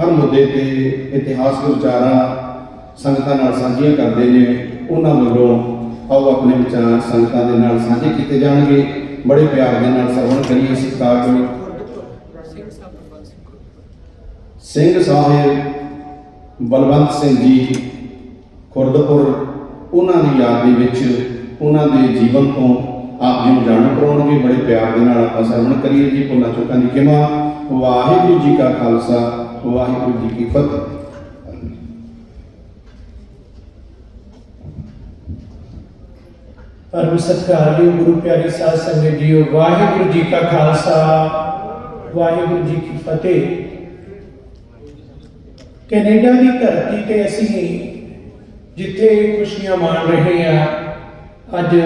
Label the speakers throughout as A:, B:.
A: ਹਰ ਮੁੱਦੇ ਤੇ ਇਤਿਹਾਸਕ ਵਿਚਾਰਾਂ ਸੰਗਤਾਂ ਨਾਲ ਸਾਂਝੀਆਂ ਕਰਦੇ ਨੇ। ਉਹਨਾਂ ਵੱਲੋਂ ਆਓ ਆਪਣੇ ਵਿਚਾਰ ਸੰਗਤਾਂ ਦੇ ਨਾਲ ਸਾਂਝੇ ਕੀਤੇ ਜਾਣਗੇ। ਬੜੇ ਪਿਆਰ ਦੇ ਨਾਲ ਸਰਵਣ ਕਰੀਏ ਸਤਿਕਾਰਯੋਗ ਸਿੰਘ ਸਾਹਿਬ ਬਲਵੰਤ ਸਿੰਘ ਜੀ ਖੁਰਦਪੁਰ, ਉਹਨਾਂ ਦੀ ਯਾਦ ਦੇ ਵਿੱਚ ਉਹਨਾਂ ਦੇ ਜੀਵਨ ਤੋਂ ਆਪ ਜੀ ਨੂੰ ਜਾਣੂ ਕਰਾਉਣਗੇ। ਬੜੇ ਪਿਆਰ ਦੇ ਨਾਲ ਆਪਾਂ ਸਰਵਣ ਕਰੀਏ ਜੀ। ਭੁੱਲਾਂ ਚੁੱਕਾਂ ਦੀ ਖਿਮਾ। ਵਾਹਿਗੁਰੂ ਜੀ ਕਾ ਖਾਲਸਾ, ਵਾਹਿਗੁਰੂ ਜੀ ਕੀ ਫਤਿਹ।
B: ਪਰਮ ਸਤਿਕਾਰਯੋਗ ਗੁਰੂ ਪਿਆਰੀ ਸਾਧ ਸੰਗਤ ਜੀਓ, ਵਾਹਿਗੁਰੂ ਜੀ ਕਾ ਖਾਲਸਾ, ਵਾਹਿਗੁਰੂ ਜੀ ਕੀ ਫਤਿਹ। ਕੈਨੇਡਾ ਦੀ ਧਰਤੀ ਤੇ ਅਸੀਂ ਜਿੱਥੇ ਖੁਸ਼ੀਆਂ ਮਾਣ ਰਹੇ ਹਾਂ, ਅੱਜ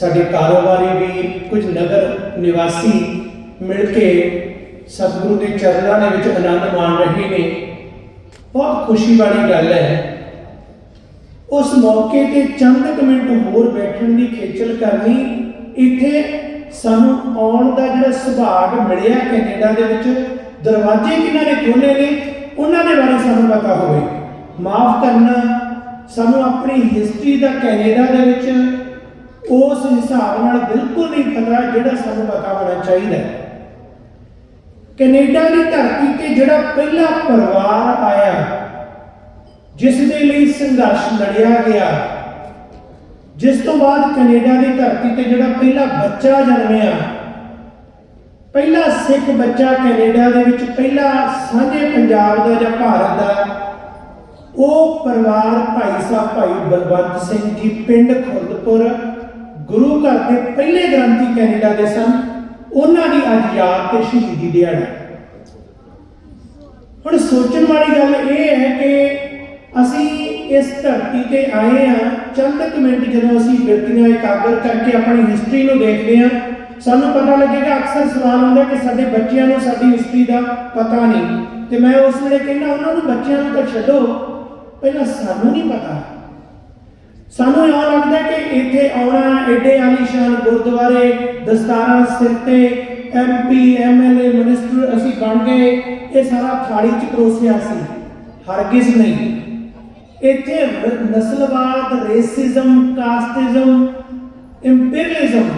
B: ਸਾਡੇ ਕਾਰੋਬਾਰੀ ਵੀ ਕੁਝ ਨਗਰ ਨਿਵਾਸੀ ਮਿਲ ਕੇ ਸਤਿਗੁਰੂ ਦੇ ਚਰਨਾਂ ਦੇ ਵਿੱਚ ਆਨੰਦ ਮਾਣ ਰਹੇ ਨੇ। ਬਹੁਤ ਖੁਸ਼ੀ ਵਾਲੀ ਗੱਲ ਹੈ। ਉਸ ਮੌਕੇ ਤੇ ਚੰਦ ਕੁ ਮਿੰਟ ਹੋਰ ਬੈਠਣ ਦੀ ਖੇਚਲ ਕਰਨੀ, ਇੱਥੇ ਸਾਨੂੰ ਆਉਣ ਦਾ ਜਿਹੜਾ ਸੁਭਾਗ ਮਿਲਿਆ ਕੈਨੇਡਾ ਦੇ ਵਿੱਚ, ਦਰਵਾਜ਼ੇ ਕਿਹਨਾਂ ਨੇ ਖੋਲੇ ਨੇ, ਉਹਨਾਂ ਦੇ ਬਾਰੇ ਸਾਨੂੰ ਪਤਾ ਹੋਵੇ। ਮਾਫ ਕਰਨਾ, ਸਾਨੂੰ ਆਪਣੀ ਹਿਸਟਰੀ ਦਾ ਕੈਨੇਡਾ ਦੇ ਵਿੱਚ ਉਸ ਹਿਸਾਬ ਨਾਲ ਬਿਲਕੁਲ ਨਹੀਂ ਪਤਾ ਜਿਹੜਾ ਸਾਨੂੰ ਪਤਾ ਹੋਣਾ ਚਾਹੀਦਾ ਹੈ। ਕੈਨੇਡਾ ਦੀ ਧਰਤੀ ਤੇ ਜਿਹੜਾ ਪਹਿਲਾ ਪਰਿਵਾਰ ਆਇਆ, ਜਿਸ ਦੇ ਲਈ ਸੰਘਰਸ਼ ਲੜਿਆ ਗਿਆ। ਜਿਸ ਤੋਂ ਬਾਅਦ ਕੈਨੇਡਾ ਦੀ ਧਰਤੀ ਤੇ ਜਿਹੜਾ ਪਹਿਲਾ ਬੱਚਾ ਜਨਮਿਆ, ਪਹਿਲਾ ਸਿੱਖ ਬੱਚਾ ਕੈਨੇਡਾ ਦੇ ਵਿੱਚ ਪਹਿਲਾ ਸਾਂਝੇ ਪੰਜਾਬ ਦਾ ਜਾਂ ਭਾਰਤ ਦਾ, ਉਹ ਪਰਿਵਾਰ ਭਾਈ ਸਾਹਿਬ ਭਾਈ ਬਲਵੰਤ ਸਿੰਘ ਜੀ ਪਿੰਡ ਖੁਰਦਪੁਰ ਗੁਰੂ ਘਰ ਦੇ ਪਹਿਲੇ ਗ੍ਰੰਥੀ ਕੈਨੇਡਾ ਦੇ ਸਨ। ਉਹਨਾਂ ਦੀ ਅੱਜ ਯਾਦ ਤੇ ਸ਼ਹੀਦੀ ਦਿਹਾੜਾ ਹੁਣ ਸੋਚਣ ਵਾਲੀ ਗੱਲ ਇਹ ਹੈ ਕਿ ਅਸੀਂ ਇਸ ਧਰਤੀ ਤੇ ਆਏ ਆ ਚੰਦ ਕੁ ਮਿੰਟ ਜਦੋਂ ਅਸੀਂ ਬਿਰਤੀਆਂ ਇਕਾਗਰ ਕਰਕੇ ਆਪਣੀ ਹਿਸਟਰੀ ਨੂੰ ਦੇਖਦੇ ਆ ਸਾਨੂੰ ਪਤਾ ਲੱਗੇਗਾ, ਅਕਸਰ ਸਵਾਲ ਆਉਂਦਾ ਕਿ ਸਾਡੇ ਬੱਚਿਆਂ ਨੂੰ ਸਾਡੀ ਹਿਸਟਰੀ ਦਾ ਪਤਾ ਨਹੀਂ। ਤੇ ਮੈਂ ਉਸ ਵੇਲੇ ਕਹਿੰਦਾ, ਉਹਨਾਂ ਨੂੰ ਬੱਚਿਆਂ ਨੂੰ ਤਾਂ ਛੱਡੋ, ਪਹਿਲਾਂ ਸਾਨੂੰ ਨਹੀਂ ਪਤਾ। ਸਾਨੂੰ ਇਹ ਲੱਗਦਾ ਕਿ ਇੱਥੇ ਆਉਣਾ ਐਡੇ ਆਲੀਸ਼ਾਨ ਗੁਰਦੁਆਰੇ, ਦਸਤਾਰਾਂ, ਸਿਰ ਤੇ ਐਮਪੀ ਐਮਐਲਏ ਮਿਨਿਸਟਰ ਅਸੀਂ ਬਣ ਗਏ। ਇਹ ਸਾਰਾ ਥਾਲੀ ਚ ਪਰੋਸਿਆ ਸੀ। ਹਰਗਿਜ਼ ਨਹੀਂ। ਇੱਥੇ ਨਸਲਵਾਦ ਰੇਸਿਜ਼ਮ ਕਾਸਟਿਜ਼ਮ ਇੰਪੀਰੀਅਲਿਜ਼ਮ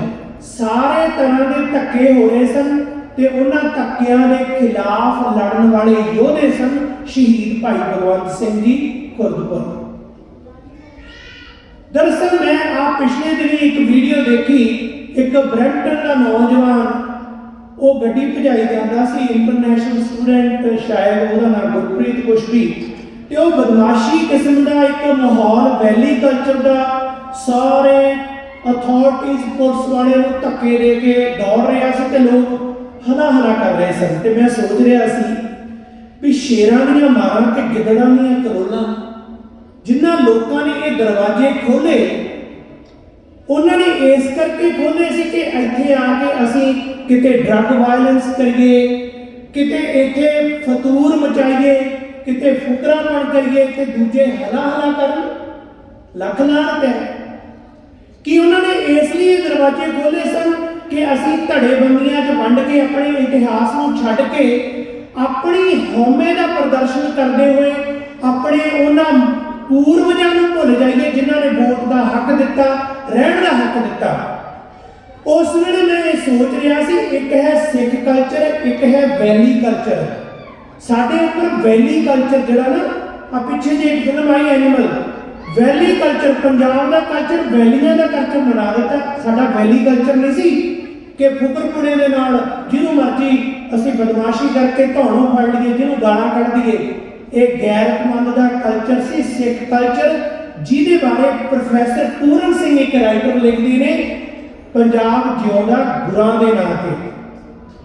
B: ਸਾਰੇ ਤਰ੍ਹਾਂ ਦੇ ਧੱਕੇ ਹੋ ਰਹੇ ਸਨ ਤੇ ਉਹਨਾਂ ਧੱਕਿਆਂ ਦੇ ਖਿਲਾਫ ਲੜਨ ਵਾਲੇ ਯੋਧੇ ਸਨ ਸ਼ਹੀਦ ਭਾਈ ਭਗਵੰਤ ਸਿੰਘ ਜੀ, ਖੁਰਦਪੁਰ। ਦਰਅਸਲ ਮੈਂ ਆ ਪਿਛਲੇ ਦਿਨੀ ਇੱਕ ਵੀਡੀਓ ਦੇਖੀ। ਇੱਕ ਬ੍ਰੈਂਟਨ ਦਾ ਨੌਜਵਾਨ, ਉਹ ਗੱਡੀ ਭਜਾਈ ਜਾਂਦਾ ਸੀ ਇੰਟਰਨੈਸ਼ਨਲ ਸਟੂਡੈਂਟ ਸ਼ਾਇਦ ਉਹਦਾ ਨਾਮ ਗੁਰਪ੍ਰੀਤ ਕੁਛ ਵੀ। ਤੇ ਉਹ ਬਦਮਾਸ਼ੀ ਕਿਸਮ ਦਾ, ਇੱਕ ਮਾਹੌਲ, ਵੈਲੀ ਕਲਚਰ ਦਾ, ਸਾਰੇ ਅਥਾਰਟੀਜ਼ ਪੁਲਿਸ ਵਾਲੇ ਨੂੰ ਧੱਕੇ ਦੇ ਕੇ ਦੌੜ ਰਿਹਾ ਸੀ ਤੇ ਲੋਕ ਹਲਾ ਹਲਾ ਕਰ ਰਹੇ ਸਨ। ਤੇ ਮੈਂ ਸੋਚ ਰਿਹਾ ਸੀ ਵੀ ਸ਼ੇਰਾਂ ਦੀਆਂ ਮਾਰਾਂ ਤੇ ਗਿੱਦੜਾਂ ਦੀਆਂ ਕਰੋਲਾਂ ਜਿਨ੍ਹਾਂ ਲੋਕਾਂ ਨੇ ਇਹ ਦਰਵਾਜ਼ੇ ਖੋਲੇ ਉਹਨਾਂ ਨੇ ਇਸ ਕਰਕੇ ਖੋਲੇ ਸੀ ਕਿ ਇੱਥੇ ਆ ਕੇ ਅਸੀਂ ਕਿਤੇ ਡਰੱਗ ਵਾਇਲੈਂਸ ਕਰੀਏ, ਕਿਤੇ ਇੱਥੇ ਫਤੂਰ ਮਚਾਈਏ, ਕਿਤੇ ਫੁਕਰਾਪਣ ਕਰੀਏ, ਤੇ ਦੂਜੇ ਹਲਾ ਹਲਾ ਕਰਨ ਲੱਖ ਲਾਹਨਤ ਹੈ। ਕਿ ਉਹਨਾਂ ਨੇ ਇਸ ਲਈ ਇਹ ਦਰਵਾਜ਼ੇ ਖੋਲੇ ਸਨ ਕਿ ਅਸੀਂ ਧੜੇਬੰਦੀਆਂ 'ਚ ਵੰਡ ਕੇ ਆਪਣੇ ਇਤਿਹਾਸ ਨੂੰ ਛੱਡ ਕੇ ਆਪਣੀ ਹਉਮੈ ਦਾ ਪ੍ਰਦਰਸ਼ਨ ਕਰਦੇ ਹੋਏ ਆਪਣੇ ਉਹਨਾਂ ਪੂਰਵਜਾਂ ਨੂੰ ਭੁੱਲ ਜਾਈਏ ਜਿਨ੍ਹਾਂ ਨੇ ਵੋਟ ਦਾ ਹੱਕ ਦਿੱਤਾ, ਰਹਿਣ ਦਾ ਹੱਕ ਦਿੱਤਾ। ਉਸ ਵੇਲੇ ਮੈਂ ਇਹ ਸੋਚ ਰਿਹਾ ਸੀ, ਇੱਕ ਹੈ ਸਿੱਖ ਕਲਚਰ ਇੱਕ ਹੈ ਵੈਲੀ ਕਲਚਰ ਸਾਡੇ ਉੱਪਰ ਵੈਲੀ ਕਲਚਰ ਜਿਹੜਾ ਨਾ ਆ ਪਿੱਛੇ ਜੇ ਇੱਕ ਫਿਲਮ ਆਈ ਐਨੀਮਲ ਵੈਲੀ ਕਲਚਰ ਪੰਜਾਬ ਦਾ ਕਲਚਰ ਵੈਲੀਆਂ ਦਾ ਕਲਚਰ ਬਣਾ ਦਿੱਤਾ। ਸਾਡਾ ਵੈਲੀ ਕਲਚਰ ਨਹੀਂ ਸੀ ਕਿ ਫੁਕਰਪੁਣੇ ਦੇ ਨਾਲ ਜਿਹਨੂੰ ਮਰਜ਼ੀ ਅਸੀਂ ਬਦਮਾਸ਼ੀ ਕਰਕੇ ਧੌਣੋਂ ਫੜ ਲਈਏ, ਜਿਹਨੂੰ ਗਾਲਾਂ ਕੱਢ ਦਈਏ। ਇਹ ਗੈਰਤਮੰਦ ਦਾ ਕਲਚਰ ਸੀ, ਸਿੱਖ ਕਲਚਰ ਜਿਹਦੇ ਬਾਰੇ ਪ੍ਰੋਫੈਸਰ ਪੂਰਨ ਸਿੰਘ ਇੱਕ ਰਾਈਟਰ ਲਿਖਦੇ ਨੇ, ਪੰਜਾਬ ਜਿਉਂਦਾ ਗੁਰਾਂ ਦੇ ਨਾਂ ਤੇ।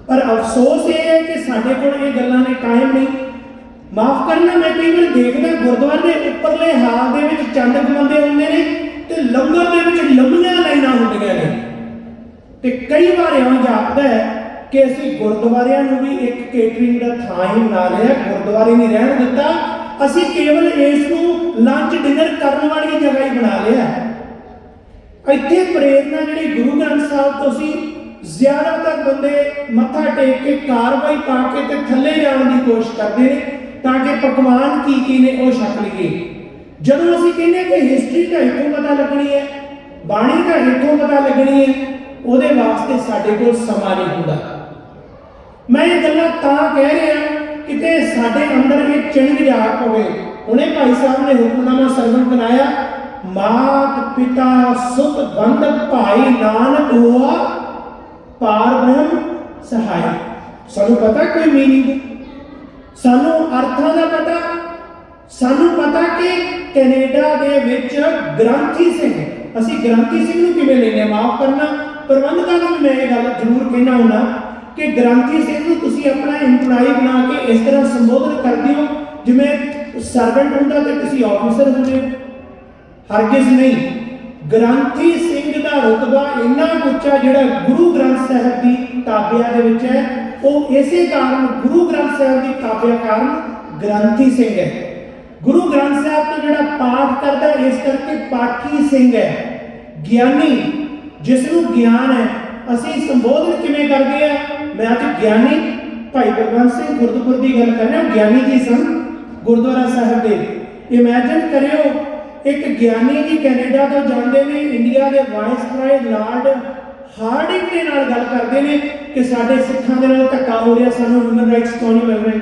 B: ਪਰ ਅਫਸੋਸ ਇਹ ਹੈ ਕਿ ਸਾਡੇ ਕੋਲ ਇਹ ਗੱਲਾਂ ਨੇ ਟਾਈਮ ਨਹੀਂ। ਮਾਫ ਕਰਨਾ, ਮੈਂ ਕਈ ਵਾਰ ਦੇਖਦਾ ਗੁਰਦੁਆਰੇ ਦੇ ਉੱਪਰਲੇ ਹਾਲ ਦੇ ਵਿੱਚ ਚੰਦ ਕਮੰਦੇ ਹੁੰਦੇ ਨੇ ਤੇ ਲੰਗਰ ਦੇ ਵਿੱਚ ਲੰਮੀਆਂ ਲਾਈਨਾਂ ਹੁੰਦੀਆਂ ਨੇ। ਤੇ ਕਈ ਵਾਰ ਇਉਂ ਜਾਪਦਾ ਹੈ ਕਿ ਅਸੀਂ ਗੁਰਦੁਆਰਿਆਂ ਨੂੰ ਵੀ ਇੱਕ ਕੇਟਰਿੰਗ ਦਾ ਥਾਂ ਹੀ ਬਣਾ ਲਿਆ ਗੁਰਦੁਆਰੇ ਨਹੀਂ ਰਹਿਣ ਦਿੱਤਾ। ਅਸੀਂ ਕੇਵਲ ਇਸ ਨੂੰ ਲੰਚ ਡਿਨਰ ਕਰਨ ਵਾਲੀ ਜਗ੍ਹਾ ਹੀ ਬਣਾ ਲਿਆ ਇੱਥੇ ਪ੍ਰੇਰਨਾ ਜਿਹੜੀ ਗੁਰੂ ਗ੍ਰੰਥ ਸਾਹਿਬ ਤੋਂ ਸੀ, ਜ਼ਿਆਦਾਤਰ ਬੰਦੇ ਮੱਥਾ ਟੇਕ ਕੇ ਕਾਰਵਾਈ ਪਾ ਕੇ ਤੇ ਥੱਲੇ ਜਾਣ ਦੀ ਕੋਸ਼ਿਸ਼ ਕਰਦੇ ਨੇ ਤਾਂ ਕਿ ਪਕਵਾਨ ਕੀ ਕੀ ਨੇ ਉਹ ਛਕ ਲਈਏ। ਜਦੋਂ ਅਸੀਂ ਕਹਿੰਦੇ ਕਿ ਹਿਸਟਰੀ ਦਾ ਇੱਥੋਂ ਪਤਾ ਲੱਗਣੀ ਹੈ, ਬਾਣੀ ਦਾ ਇੱਥੋਂ ਪਤਾ ਲੱਗਣੀ ਹੈ, ਉਹਦੇ ਵਾਸਤੇ ਸਾਡੇ ਕੋਲ ਸਮਾਂ ਨਹੀਂ ਹੁੰਦਾ। ਮੈਂ ਇਹ ਗੱਲਾਂ ਤਾਂ ਕਹਿ ਰਿਹਾ ਕਿਤੇ ਸਾਡੇ ਅੰਦਰ ਵੀ ਚਿੰਗ ਜਾ ਪਵੇ ਹੁਣੇ ਭਾਈ ਸਾਹਿਬ ਨੇ ਹੁਕਮਨਾਮਾ ਸਰਵਨ ਬਣਾਇਆ ਮਾਤ ਪਿਤਾ ਸੁਤ ਬੰਧ ਭਾਈ ਨਾਨਕ ਹੋਆ, ਪਾਰ ਬ੍ਰਹਮ ਸਹਾਇ ਸਾਨੂੰ ਪਤਾ ਕੋਈ ਮੀਨਿੰਗ ਸਾਨੂੰ ਅਰਥਾਂ ਦਾ ਪਤਾ? ਸਾਨੂੰ ਪਤਾ ਕਿ ਕੈਨੇਡਾ ਦੇ ਵਿੱਚ ਗ੍ਰਾਂਥੀ ਸਿੰਘ, ਅਸੀਂ ਗ੍ਰਾਂਥੀ ਸਿੰਘ ਨੂੰ ਕਿਵੇਂ ਲੈਨੇ ਮਾਫ ਕਰਨਾ, ਪ੍ਰਬੰਧਕਾਂ ਨੂੰ ਵੀ ਮੈਂ ਇਹ ਗੱਲ ਜ਼ਰੂਰ ਕਹਿਣਾ ਹੁੰਦਾ। ਕਿ ਗ੍ਰਾਂਥੀ ਸਿੰਘ ਨੂੰ ਤੁਸੀਂ ਆਪਣਾ EMPLOYE ਬਣਾ ਕੇ ਇਸ ਤਰ੍ਹਾਂ ਸੰਬੋਧਨ ਕਰਦੇ ਹੋ? ਜਿਵੇਂ ਸਰਵੈਂਟ ਹੁੰਦਾ ਤੇ ਤੁਸੀਂ ਆਫੀਸਰ ਹੁੰਦੇ ਹੋ। ਹਰਗਿਜ਼ ਨਹੀਂ। ਗ੍ਰੰਥੀ ਸਿੰਘ ਦਾ ਰਤਬਾ ਇੰਨਾ ਉੱਚਾ ਜਿਹੜਾ ਗੁਰੂ ਗ੍ਰੰਥ ਸਾਹਿਬ ਦੀ ਤਾਬਿਆ ਦੇ ਵਿੱਚ ਹੈ, ਉਹ ਇਸੇ ਕਾਰਨ ਗੁਰੂ ਗ੍ਰੰਥ ਸਾਹਿਬ ਦੀ ਤਾਬਿਆ ਕਾਰਨ ਗ੍ਰੰਥੀ ਸਿੰਘ ਹੈ। ਗੁਰੂ ਗ੍ਰੰਥ ਸਾਹਿਬ ਤੋਂ ਜਿਹੜਾ ਪਾਠ ਕਰਦਾ, ਇਸ ਕਰਕੇ ਪਾਠੀ ਸਿੰਘ ਹੈ। ਗਿਆਨੀ ਜਿਸ ਨੂੰ ਗਿਆਨ ਹੈ ਅਸੀਂ ਸੰਬੋਧਨ ਕਿਵੇਂ ਕਰਦੇ ਆ? ਮੈਂ ਅੱਜ ਗਿਆਨੀ ਭਾਈ ਬਲਵੰਤ ਸਿੰਘ ਗੁਰਦੁਆਰੇ ਦੀ ਗੱਲ ਕਰ ਰਿਹਾ, ਗਿਆਨੀ ਜੀ ਸਨ ਗੁਰਦੁਆਰਾ ਸਾਹਿਬ ਦੇ। ਇਮੇਜਿਨ ਕਰਿਓ, ਇੱਕ ਗਿਆਨੀ ਜੀ ਕੈਨੇਡਾ ਤੋਂ ਜਾਂਦੇ ਨੇ, ਇੰਡੀਆ ਦੇ ਵਾਈਸ ਵਾਇਸਰਾਏ ਲਾਰਡ ਹਾਰਡਿੰਗ ਦੇ ਨਾਲ ਗੱਲ ਕਰਦੇ ਨੇ ਕਿ ਸਾਡੇ ਸਿੱਖਾਂ ਦੇ ਨਾਲ ਧੱਕਾ ਹੋ ਰਿਹਾ, ਸਾਨੂੰ ਹਿਊਮਨ ਰਾਈਟਸ ਕਿਉਂ ਨਹੀਂ ਮਿਲ ਰਹੇ।